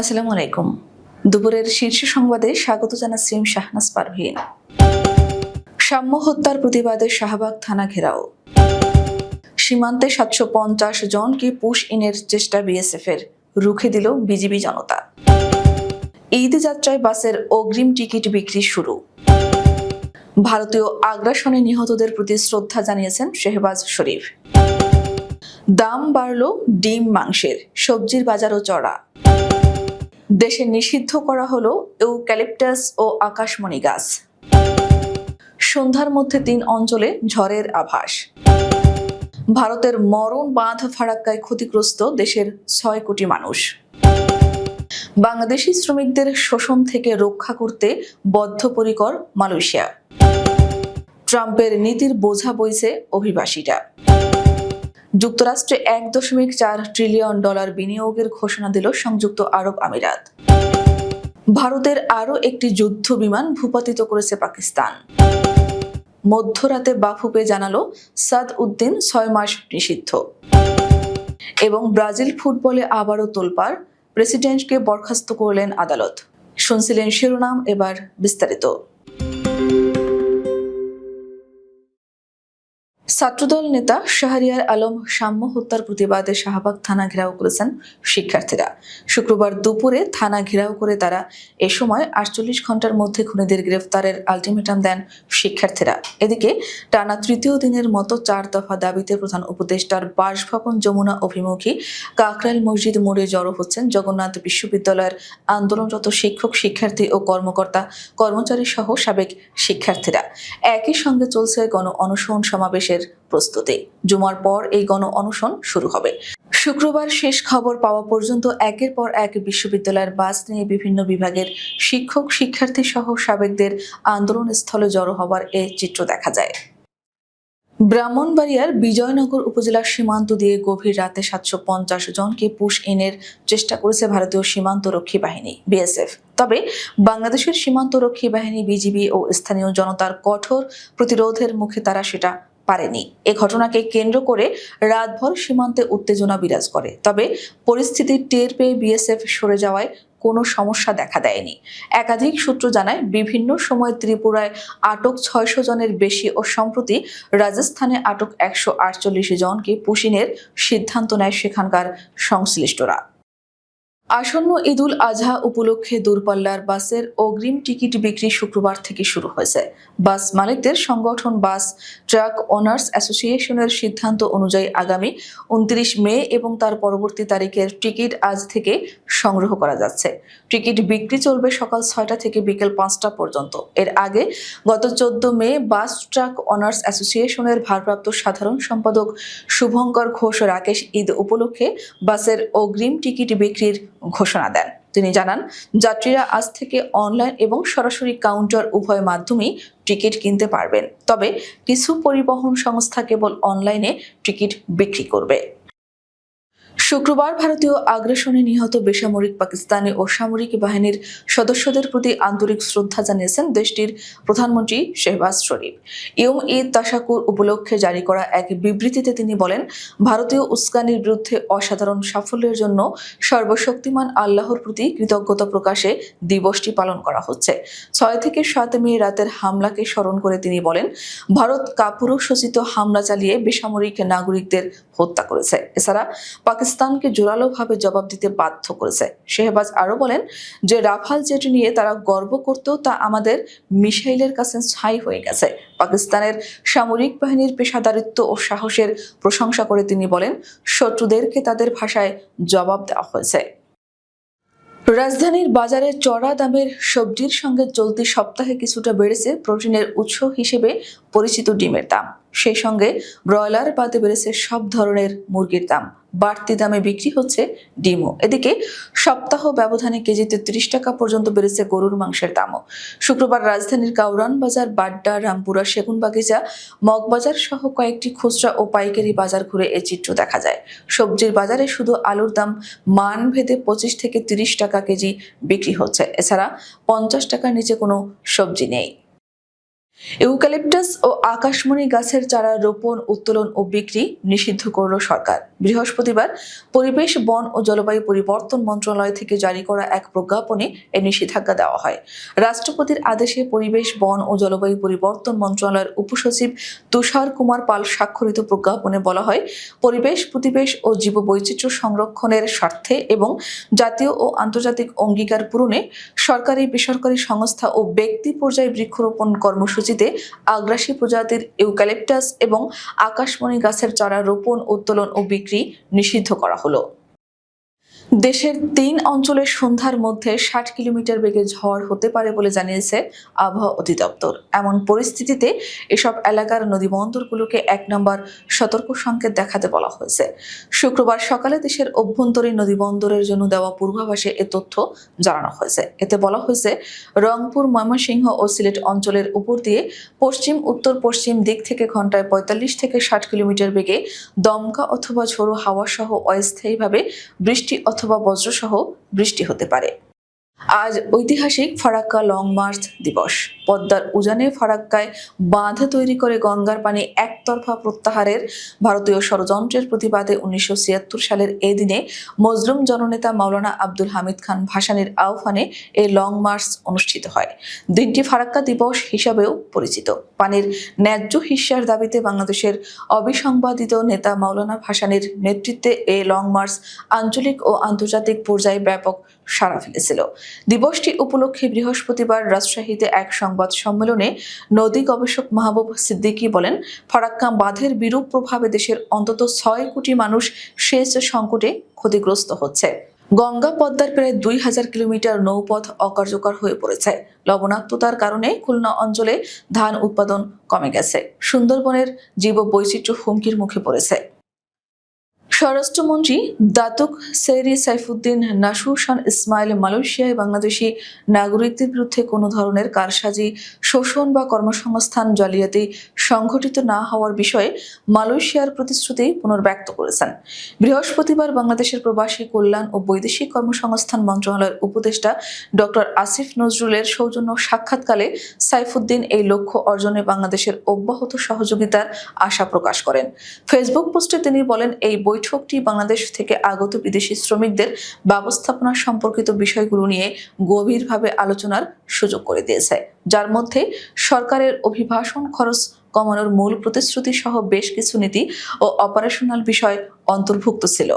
আসসালামু আলাইকুম। দুপুরের শীর্ষ সংবাদে স্বাগত জানাচ্ছি শাহনাজ পারভীন সাম্য হত্যার প্রতিবাদে শাহবাগ থানা ঘেরাও। সীমান্তে সাতশো পঞ্চাশ জনকে পুশ ইনের চেষ্টা বিএসএফ এর রুখে দিল বিজিবি জনতা। ঈদ যাত্রায় বাসের অগ্রিম টিকিট বিক্রি শুরু। ভারতীয় আগ্রাসনে নিহতদের প্রতি শ্রদ্ধা জানিয়েছেন শেহবাজ শরীফ। দাম বাড়ল ডিম, মাংসের, সবজির বাজারও চড়া। দেশে নিষিদ্ধ করা হলো ইউক্যালিপটাস ও আকাশমণি গাছ। সন্ধ্যার মধ্যে তিন অঞ্চলে ঝড়ের আভাস। ভারতের মরণ বাঁধ ফারাক্কায় ক্ষতিগ্রস্ত দেশের ছয় কোটি মানুষ। বাংলাদেশি শ্রমিকদের শোষণ থেকে রক্ষা করতে বদ্ধপরিকর মালয়েশিয়া। ট্রাম্পের নীতির বোঝা বইছে অভিবাসীরা। যুক্তরাষ্ট্রে এক দশমিক চার ট্রিলিয়ন ডলার বিনিয়োগের ঘোষণা দিল সংযুক্ত আরব আমিরাত। ভারতের আরও একটি যুদ্ধ বিমান ভূপাতিত করেছে পাকিস্তান। মধ্যরাতে বাফুপে জানালো সাদ উদ্দিন ছয় মাস নিষিদ্ধ। এবং ব্রাজিল ফুটবলে আবারও তোলপার প্রেসিডেন্টকে বরখাস্ত করলেন আদালত। শুনছিলেন শিরোনাম এবার বিস্তারিত। ছাত্রদল নেতা শাহরিয়ার আলম সাম্য হত্যার প্রতিবাদে শাহবাগ থানা ঘেরাও করেছেন শিক্ষার্থীরা। শুক্রবার দুপুরে থানা ঘেরাও করে তারা এ সময় আটচল্লিশ ঘণ্টার মধ্যে খুনিদের গ্রেফতারের আলটিমেটাম দেন শিক্ষার্থীরা। এদিকে টানা তৃতীয় দিনের মতো চার দফা দাবিতে প্রধান উপদেষ্টার বাসভবন যমুনা অভিমুখী কাকরাইল মসজিদ মোড়ে জড়ো হচ্ছেন জগন্নাথ বিশ্ববিদ্যালয়ের আন্দোলনরত শিক্ষক, শিক্ষার্থী ও কর্মকর্তা, কর্মচারী সহ সাবেক শিক্ষার্থীরা। একই সঙ্গে চলছে গণ অনশন সমাবেশের প্রস্তুতি। জুমার পর এই গণ অনশন শুরু হবে। শুক্রবার শেষ খবর পাওয়া পর্যন্ত একের পর এক বিশ্ববিদ্যালয়ের বাস নিয়ে বিভিন্ন বিভাগের শিক্ষক শিক্ষার্থী সহ সাবেকদের আন্দোলন স্থলে জড়ো হবার এ চিত্র দেখা যায়। ব্রাহ্মণবাড়িয়ার বিজয়নগর উপজেলার সীমান্ত দিয়ে গভীর রাতে সাতশো পঞ্চাশ জনকে পুশ ইনের চেষ্টা করেছে ভারতীয় সীমান্ত রক্ষী বাহিনী, বিএসএফ। তবে বাংলাদেশের সীমান্ত রক্ষী বাহিনী, বিজিবি ও স্থানীয় জনতার কঠোর প্রতিরোধের মুখে তারা সেটা পারেনি। এ ঘটনাকে কেন্দ্র করে রাতভর সীমান্তে উত্তেজনা বিরাজ করে। তবে পরিস্থিতি টের পেয়ে বিএসএফ সরে যাওয়ায় কোনো সমস্যা দেখা দেয়নি। একাধিক সূত্র জানায়, বিভিন্ন সময় ত্রিপুরায় আটক ছয়শো জনের বেশি ও সম্প্রতি রাজস্থানে আটক একশো আটচল্লিশ জনকে পুশিনের সিদ্ধান্ত নেয় সেখানকার সংশ্লিষ্টরা। আসন্ন ঈদুল আজহা উপলক্ষে দূরপাল্লার বাসের অগ্রিম টিকিট বিক্রি শুক্রবার থেকে শুরু হয়েছে। বাস মালিকদের সংগঠন বাস ট্রাক ওনার্স অ্যাসোসিয়েশনের সিদ্ধান্ত অনুযায়ী আগামী উনত্রিশ মে এবং তার পরবর্তী তারিখের টিকিট আজ থেকে সংগ্রহ করা যাচ্ছে। টিকিট বিক্রি চলবে সকাল ছয়টা থেকে বিকেল পাঁচটা পর্যন্ত। এর আগে গত চোদ্দ মে বাস ট্রাক অনার্স অ্যাসোসিয়েশনের ভারপ্রাপ্ত সাধারণ সম্পাদক শুভঙ্কর ঘোষ রাকেশ ঈদ উপলক্ষে বাসের অগ্রিম টিকিট বিক্রির ঘোষণা দেন। তিনি জানান, যাত্রীরা আজ থেকে অনলাইন এবং সরাসরি কাউন্টার উভয় মাধ্যমেই টিকিট কিনতে পারবেন। তবে কিছু পরিবহন সংস্থা কেবল অনলাইনে টিকিট বিক্রি করবে। শুক্রবার ভারতীয় আগ্রাসনে নিহত বেসামরিক পাকিস্তানি ও সামরিক বাহিনীর সদস্যদের প্রতি আন্তরিক শ্রদ্ধা জানিয়েছেন দেশটির প্রধানমন্ত্রী শেহবাজ শরীফ। ইয়ুম ঈদ তাসাকুর উপলক্ষে জারি করা এক বিবৃতিতে তিনি বলেন, ভারতীয় উস্কানির বিরুদ্ধে অসাধারণ সাফল্যের জন্য সর্বশক্তিমান আল্লাহর প্রতি কৃতজ্ঞতা প্রকাশে দিবসটি পালন করা হচ্ছে। ছয় থেকে সাত মে রাতের হামলাকে স্মরণ করে তিনি বলেন, ভারত কাপুরুষোচিত হামলা চালিয়ে বেসামরিক নাগরিকদের হত্যা করেছে। এছাড়া পাকিস্তানকে জোরালোভাবে জবাব দিতে বাধ্য করেছে। শেহবাজ আরও বলেন যে, রাফাল জেট নিয়ে তারা গর্ব করতেও তা আমাদের মিসাইলের কাছে ছাই হয়ে গেছে। পাকিস্তানের সামরিক বাহিনীর পেশাদারিত্ব ও সাহসের প্রশংসা করে তিনি বলেন, শত্রুদেরকে তাদের ভাষায় জবাব দেওয়া হয়েছে। রাজধানীর বাজারে চড়া দামের সবজির সঙ্গে চলতি সপ্তাহে কিছুটা বেড়েছে প্রোটিনের উৎস হিসেবে পরিচিত ডিমের দাম। সেই সঙ্গে ব্রয়লার বাদে বেড়েছে সব ধরনের মুরগির দাম। বাড়তি দামে বিক্রি হচ্ছে ডিমও। এদিকে সপ্তাহ ব্যবধানে কেজিতে ত্রিশ টাকা পর্যন্ত বেড়েছে গরুর মাংসের দামও। শুক্রবার রাজধানীর কাউরান বাজার, বাড্ডা, রামপুরা, সেগুনবাগিচা, মগবাজার সহ কয়েকটি খুচরা ও পাইকারি বাজার ঘুরে এই চিত্র দেখা যায়। সবজির বাজারে শুধু আলুর দাম মান ভেদে পঁচিশ থেকে তিরিশ টাকা কেজি বিক্রি হচ্ছে। এছাড়া পঞ্চাশ টাকার নিচে কোনো সবজি নেই। ইউক্যালিপটাস ও আকাশমণি গাছের চারা রোপণ, উত্তোলন ও বিক্রি নিষিদ্ধ করল সরকার। বৃহস্পতিবার পরিবেশ, বন ও জলবায়ু পরিবর্তন মন্ত্রণালয় থেকে জারি করা এক প্রজ্ঞাপনে এ নিষেধাজ্ঞা দেওয়া হয়। রাষ্ট্রপতির আদেশে পরিবেশ, বন ও জলবায়ু পরিবর্তন মন্ত্রণালয়ের উপসচিব তুষার কুমার পাল স্বাক্ষরিত প্রজ্ঞাপনে বলা হয়, পরিবেশ, প্রতিবেশ ও জীববৈচিত্র্য সংরক্ষণের স্বার্থে এবং জাতীয় ও আন্তর্জাতিক অঙ্গীকার পূরণে সরকারি, বেসরকারি সংস্থা ও ব্যক্তি পর্যায়ে বৃক্ষরোপণ কর্মসূচিতে আগ্রাসী প্রজাতির ইউক্যালিপটাস এবং আকাশমণি গাছের চারা রোপণ, উত্তোলন ও বিক্রি নিষিদ্ধ করা হলো। দেশের তিন অঞ্চলের সন্ধ্যার মধ্যে ষাট কিলোমিটার বেগে ঝড় হতে পারে বলে জানিয়েছে আবহাওয়া অধিদপ্তর। এমন পরিস্থিতিতে এসব এলাকার নদীবন্দরগুলোকে এক নম্বর সতর্ক সংকেত দেখাতে বলা হয়েছে। শুক্রবার সকালে দেশের অভ্যন্তরীণ নদীবন্দরের জন্য দেওয়া পূর্বাভাসে এ তথ্য জানানো হয়েছে। এতে বলা হয়েছে, রংপুর, ময়মনসিংহ ও সিলেট অঞ্চলের উপর দিয়ে পশ্চিম, উত্তর, পশ্চিম দিক থেকে ঘন্টায় পঁয়তাল্লিশ থেকে ষাট কিলোমিটার বেগে দমকা অথবা ঝোড়ো হাওয়া সহ অস্থায়ীভাবে বৃষ্টি অথবা বজ্রসহ বৃষ্টি হতে পারে। আজ ঐতিহাসিক ফারাক্কা লং মার্চ দিবস। পদ্মার উজানে ফারাক্কায় বাঁধ তৈরি করে গঙ্গার পানি একতরফা প্রত্যাহারের ভারতীয় ষড়যন্ত্রের প্রতিবাদে উনিশশো ছিয়াত্তর সালের এই দিনে মজলুম জননেতা মাওলানা আব্দুল হামিদ খান ভাসানের আহ্বানে এই লং মার্চ অনুষ্ঠিত হয়। দিনটি ফারাক্কা দিবস হিসাবেও পরিচিত। পানির ন্যায্য হিস্যার দাবিতে বাংলাদেশের অবিসংবাদিত নেতা মাওলানা ভাসানের নেতৃত্বে এই লং মার্চ আঞ্চলিক ও আন্তর্জাতিক পর্যায়ে ব্যাপক সাড়া ফেলেছিল। দিবসটি উপলক্ষে বৃহস্পতিবার রাজশাহীতে এক সংবাদ সম্মেলনে নদী গবেষক মাহবুব সিদ্দিকী বলেন, ফারাক্কা বাঁধের বিরূপ প্রভাবে দেশের অন্তত ছয় কোটি মানুষ সেচ সংকটে ক্ষতিগ্রস্ত হচ্ছে। গঙ্গা পদ্মার প্রায় দুই হাজার কিলোমিটার নৌপথ অকার্যকর হয়ে পড়েছে। লবণাক্ততার কারণে খুলনা অঞ্চলে ধান উৎপাদন কমে গেছে। সুন্দরবনের জীব বৈচিত্র্য হুমকির মুখে পড়েছে। স্বরাষ্ট্রমন্ত্রী দাতুক সেরি সাইফুদ্দিন নাসুসান ইসমাইল মালয়েশিয়ায় বাংলাদেশি নাগরিকদের বিরুদ্ধে কোনো ধরনের কারসাজি, শোষণ বা কর্মসংস্থান জালিয়াতি সংঘটিত না হওয়ার বিষয়ে মালয়েশিয়ার প্রতিশ্রুতি পুনর্ব্যক্ত করেছেন। বৃহস্পতিবার বাংলাদেশের প্রবাসী কল্যাণ ও বৈদেশিক কর্মসংস্থান মন্ত্রণালয়ের উপদেষ্টা ডক্টর আসিফ নজরুলের সৌজন্য সাক্ষাৎকালে সাইফুদ্দিন এই লক্ষ্য অর্জনে বাংলাদেশের অব্যাহত সহযোগিতার আশা প্রকাশ করেন। ফেসবুক পোস্টে তিনি বলেন, এই বৈঠকটি বাংলাদেশ থেকে আগত বিদেশি শ্রমিকদের ব্যবস্থাপনা সম্পর্কিত বিষয়গুলো নিয়ে গভীরভাবে আলোচনার সুযোগ করে দিয়েছে। যার মধ্যে সরকারের অভিবাসন খরচ কমানোর মূল প্রতিশ্রুতি সহ বেশ কিছু নীতি ও অপারেশনাল বিষয় অন্তর্ভুক্ত ছিল।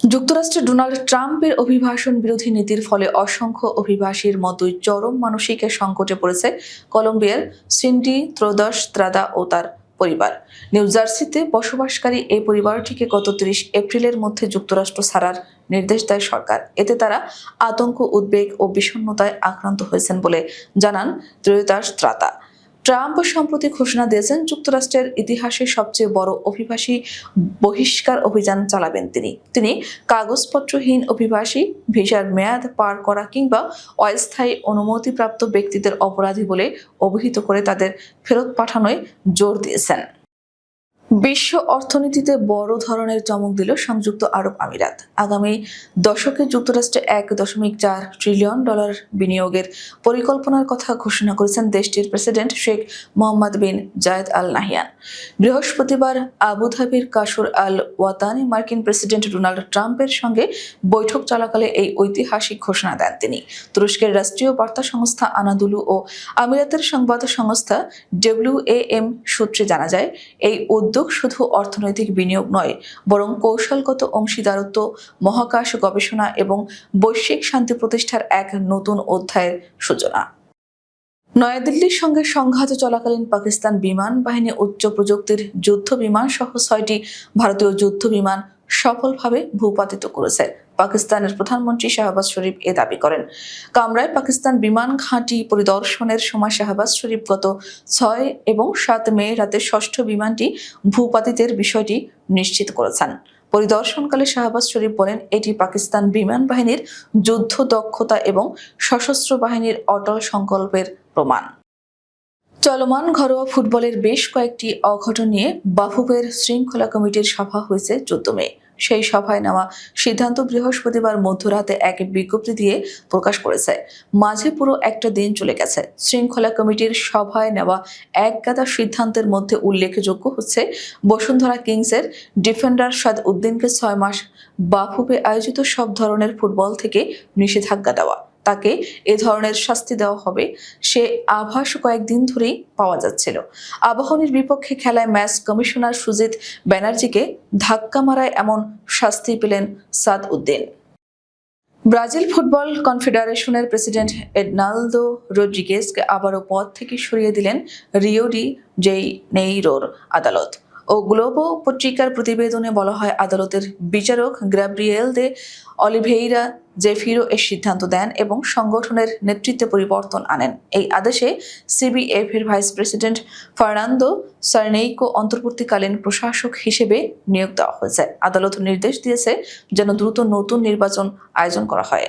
যুক্তরাষ্ট্রে ডোনাল্ড ট্রাম্পের অভিবাসন বিরোধী নীতির ফলে অসংখ্য অভিবাসীর মতোই চরম মানসিক সংকটে পড়েছে কলম্বিয়ার সিন্ডি ত্রোদশ ত্রাদা ও তার পরিবার। নিউ জার্সিতে বসবাসকারী এই পরিবারটিকে গত তিরিশ এপ্রিলের মধ্যে যুক্তরাষ্ট্র ছাড়ার নির্দেশ দেয় সরকার। এতে তারা আতঙ্ক, উদ্বেগ ও বিষণ্নতায় আক্রান্ত হয়েছেন বলে জানান ত্রয়তার ত্রাতা। ট্রাম্প সম্প্রতি ঘোষণা দিয়েছেন, যুক্তরাষ্ট্রের ইতিহাসে সবচেয়ে বড় অভিবাসী বহিষ্কার অভিযান চালাবেন তিনি। তিনি কাগজপত্রহীন অভিবাসী, ভিসার মেয়াদ পার করা কিংবা অস্থায়ী অনুমতিপ্রাপ্ত ব্যক্তিদের অপরাধী বলে অভিহিত করে তাদের ফেরত পাঠানোয় জোর দিয়েছেন। বিশ্ব অর্থনীতিতে বড় ধরনের চমক দিল সংযুক্ত আরব আমিরাত। আগামী দশকে যুক্তরাষ্ট্রে এক দশমিক চার ট্রিলিয়ন ডলার বিনিয়োগের পরিকল্পনার কথা ঘোষণা করেছেন দেশটির president Sheikh Mohammed bin Zayed Al Nahyan. বৃহস্পতিবার আবুধাবির কাসুর আল ওয়াতানি মার্কিন প্রেসিডেন্ট ডোনাল্ড ট্রাম্পের সঙ্গে বৈঠক চলাকালে এই ঐতিহাসিক ঘোষণা দেন তিনি। তুরস্কের রাষ্ট্রীয় বার্তা সংস্থা আনাদুলু ও আমিরাতের সংবাদ সংস্থা ডব্লিউ এম সূত্রে জানা যায়, এই উদ্যোগ শুধু অর্থনৈতিক বিনিয়োগ নয়, বরং কৌশলগত অংশীদারত্ব, মহাকাশ গবেষণা এবং বৈশ্বিক শান্তি প্রতিষ্ঠার এক নতুন অধ্যায়ের সূচনা। নয়াদিল্লির সঙ্গে সংঘাত চলাকালীন পাকিস্তান বিমান বাহিনী উচ্চ প্রযুক্তির যুদ্ধ বিমান সহ ছয়টি ভারতীয় যুদ্ধ বিমান সফলভাবে ভূপাতিত করেছে। পাকিস্তানের প্রধানমন্ত্রী শাহবাজ শরীফ এ দাবি করেন। কামরায় পাকিস্তান বিমান ঘাঁটি পরিদর্শনের সময় শাহবাজ শরীফ গত ছয় এবং সাত মে রাতে ষষ্ঠ বিমানটি ভূপাতিতের বিষয়টি নিশ্চিত করেছেন। পরিদর্শনকালে শাহবাজ শরীফ বলেন, এটি পাকিস্তান বিমান বাহিনীর যুদ্ধ দক্ষতা এবং সশস্ত্র বাহিনীর অটল সংকল্পের প্রমাণ। চলমান ঘরোয়া ফুটবলের বেশ কয়েকটি অঘটন নিয়ে বাফুফের শৃঙ্খলা কমিটির সভা হয়েছে চোদ্দ মে সেই সভায় নেওয়া সিদ্ধান্ত বৃহস্পতিবার মধ্যরাতে এক বিজ্ঞপ্তি দিয়ে প্রকাশ করেছে। মাঝে পুরো একটা দিন চলে গেছে। শৃঙ্খলা কমিটির সভায় নেওয়া এক গাদা সিদ্ধান্তের মধ্যে উল্লেখযোগ্য হচ্ছে, বসুন্ধরা কিংসের ডিফেন্ডার সাদ উদ্দিনকে ছয় মাস বাফুবে আয়োজিত সব ধরনের ফুটবল থেকে নিষেধাজ্ঞা দেওয়া। তাকে এ ধরনের শাস্তি দেওয়া হবে, সে আভাস কয়েকদিন ধরেই পাওয়া যাচ্ছিল। আবাহনীর বিপক্ষে খেলায় ম্যাচ কমিশনার সুজিত ব্যানার্জিকে ধাক্কা মারায় এমন শাস্তি পেলেন সাদ উদ্দিন। ব্রাজিল ফুটবল কনফেডারেশনের প্রেসিডেন্ট এডনালদো রদ্রিগেজকে আবারও পদ থেকে সরিয়ে দিলেন রিও ডি জেই নেইরোর আদালত। ও গ্লোবো পত্রিকার প্রতিবেদনে বলা হয়, আদালতের বিচারক গ্রাব্রিয়েল দে অলিভেইরা জেফিরো এর সিদ্ধান্ত দেন এবং সংগঠনের নেতৃত্বে পরিবর্তন আনেন। এই আদেশে সিবিএফ এর ভাইস প্রেসিডেন্ট ফার্নান্দো সার্নেইকো অন্তর্বর্তীকালীন প্রশাসক হিসেবে নিয়োগ দেওয়া হয়েছে। আদালত নির্দেশ দিয়েছে যেন দ্রুত নতুন নির্বাচন আয়োজন করা হয়।